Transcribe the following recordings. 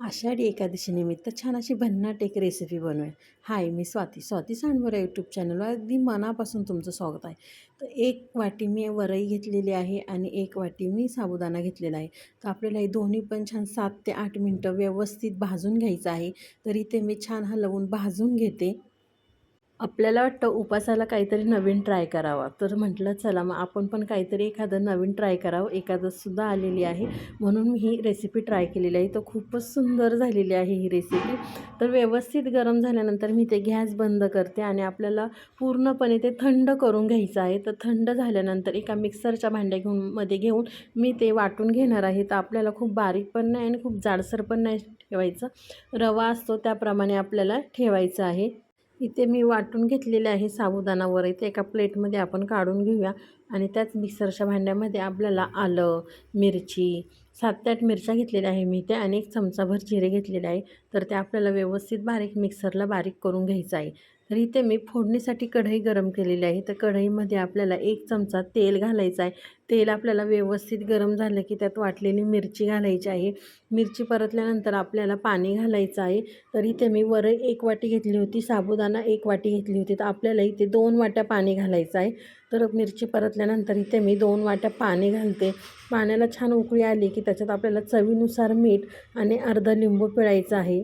आषाढी एकादशीनिमित्त छान अशी भन्नाट एक रेसिपी बनवूया हाय मी स्वाती. स्वाती सांडवर यूट्यूब चॅनलवर अगदी मनापासून तुमचं स्वागत आहे. तर एक वाटी मी वरई घेतलेली आहे आणि एक वाटी मी साबुदाणा घेतलेला आहे. तर आपल्याला हे दोन्ही पण छान सात ते आठ मिनटं व्यवस्थित भाजून घ्यायचं आहे. तर इथे मी छान हलवून भाजून घेते. आपल्याला वाटतं उपासाला काहीतरी नवीन ट्राय करावा. तर म्हटलं चला मग आपण पण काहीतरी एखादं नवीन ट्राय करावं. एकादससुद्धा आलेली आहे. म्हणून मी ही रेसिपी ट्राय केलेली आहे. तर खूपच सुंदर झालेली आहे ही रेसिपी तर व्यवस्थित गरम झाल्यानंतर मी ते गॅस बंद करते आणि आपल्याला पूर्णपणे ते थंड करून घ्यायचं आहे. तर थंड झाल्यानंतर एका मिक्सरच्या भांड्या घेऊन मध्ये घेऊन मी ते वाटून घेणार आहे. तर आपल्याला खूप बारीक पण नाही आणि खूप जाडसर पण नाही ठेवायचं. रवा असतो त्याप्रमाणे आपल्याला ठेवायचं आहे. इथे मी वाटून घेतलेले आहे साबुदाणा वर इथे एका प्लेटमध्ये आपण काढून घेऊया. आणि त्याच मिक्सरच्या भांड्यामध्ये आपल्याला आलं मिरची सात ते आठ मिरच्या घेतलेल्या आहे मी. ते आणि एक चमचाभर जिरे घेतलेले आहे. तर ते आपल्याला व्यवस्थित बारीक मिक्सरला बारीक करून घ्यायचं आहे. तर इथे मी फोडणीसाठी कढई गरम केलेली आहे. तर कढईमध्ये आपल्याला एक चमचा तेल घालायचं आहे. तेल आपल्याला व्यवस्थित गरम झालं की त्यात वाटलेली मिरची घालायची आहे. मिरची परतल्यानंतर आपल्याला पाणी घालायचं आहे. तर इथे मी वर एक वाटी घेतली होती साबुदाणा एक वाटी घेतली होती. तर आपल्याला इथे दोन वाट्या पाणी घालायचं आहे. तर मिरची परतल्यानंतर इथे मी दोन वाट्या पाणी घालते. पाण्याला छान उकळी आली की त्याच्यात आपल्याला चवीनुसार मीठ आणि अर्धा लिंबू पिळायचं आहे.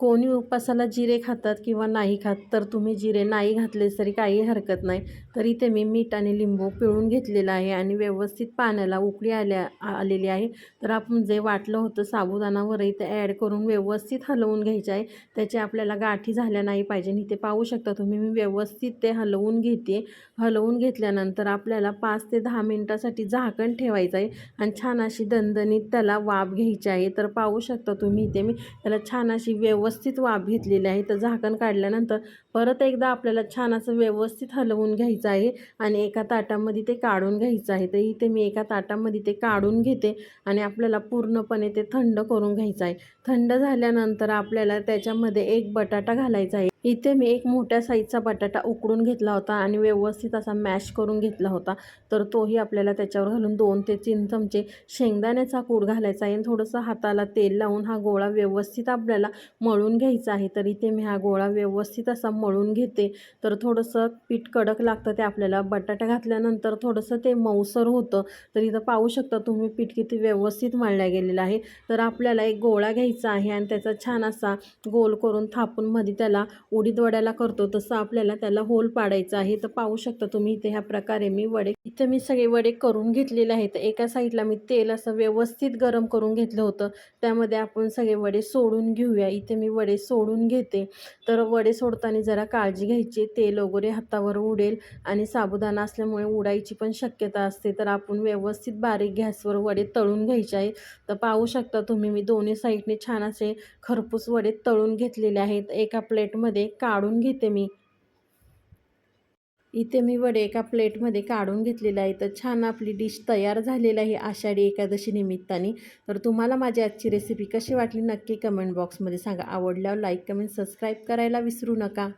कोणी उपासाला जिरे खातात किंवा नाही खात तर तुम्ही जिरे नाही घातलेच तरी काही हरकत नाही. तर इथे मी मीठ आणि लिंबू पिळून घेतलेलं आहे आणि व्यवस्थित पाण्याला उकळी आल्या आलेली आहे. तर आपण जे वाटलं होतं साबुदाणावर इथे ॲड करून व्यवस्थित हलवून घ्यायचे आहे. त्याची आपल्याला गाठी झाल्या नाही पाहिजे. इथे पाहू शकता तुम्ही मी व्यवस्थित ते हलवून घेते. हलवून घेतल्यानंतर आपल्याला पाच ते दहा मिनटासाठी झाकण ठेवायचं आहे आणि छान अशी दणदणीत त्याला वाफ घ्यायची आहे. तर पाहू शकता तुम्ही इथे मी त्याला छान अशी व्यवस्थित व्यवस्थित वाफ घेतलेली आहे. तर झाकण काढल्यानंतर परत एकदा आपल्याला छान असं व्यवस्थित हलवून घ्यायचं आहे आणि एका ताटामध्ये ते काढून घ्यायचं आहे. तर इथे मी एका ताटामध्ये ते काढून घेते आणि आपल्याला पूर्णपणे ते थंड करून घ्यायचं आहे. थंड झाल्यानंतर आपल्याला त्याच्यामध्ये एक बटाटा घालायचा आहे. इथे मी एक मोठ्या साईजचा बटाटा उकडून घेतला होता आणि व्यवस्थित असा मॅश करून घेतला होता. तर तोही आपल्याला त्याच्यावर घालून दोन ते तीन चमचे शेंगदाण्याचा कूड घालायचा आहे. आणि थोडंसं हाताला तेल लावून हा गोळा व्यवस्थित आपल्याला मळून घ्यायचा आहे. तर इथे मी हा गोळा व्यवस्थित असा मळून घेते. तर थोडंसं पीठ कडक लागतं ते आपल्याला. बटाटा घातल्यानंतर थोडंसं ते मऊसर होतं. तर इथं पाहू शकता तुम्ही पीठ किती व्यवस्थित मळल्या गेलेलं आहे. तर आपल्याला एक गोळा घ्यायचा आहे आणि त्याचा छान असा गोल करून थापून मध्ये त्याला उडीद वड्याला करतो तसं आपल्याला त्याला होल पाडायचं आहे. तर पाहू शकता तुम्ही इथे ह्या प्रकारे मी वडे इथे मी सगळे वडे करून घेतलेले आहेत. एका साईडला मी तेल असं व्यवस्थित गरम करून घेतलं होतं. त्यामध्ये आपण सगळे वडे सोडून घेऊया. इथे मी वडे सोडून घेते. तर वडे सोडताना जरा काळजी घ्यायची. तेल वगैरे हातावर उडेल आणि साबुदाणा असल्यामुळे उडायची पण शक्यता असते. तर आपण व्यवस्थित बारीक गॅसवर वडे तळून घ्यायचे आहे तर पाहू शकता तुम्ही मी दोन्ही साईडने छान असे खरपूस वडे तळून घेतलेले आहेत. एका प्लेटमध्ये प्लेटमध्ये काढून घेते मी. इथे मी वडे एका प्लेटमध्ये काढून घेतलेले आहे तर छान आपली डिश तयार झालेली आहे आषाढी एकादशी निमित्ताने. तर तुम्हाला माझी आजची रेसिपी कशी वाटली नक्की कमेंट बॉक्समध्ये सांगा. आवडल्यावर लाईक कमेंट सबस्क्राईब करायला विसरू नका.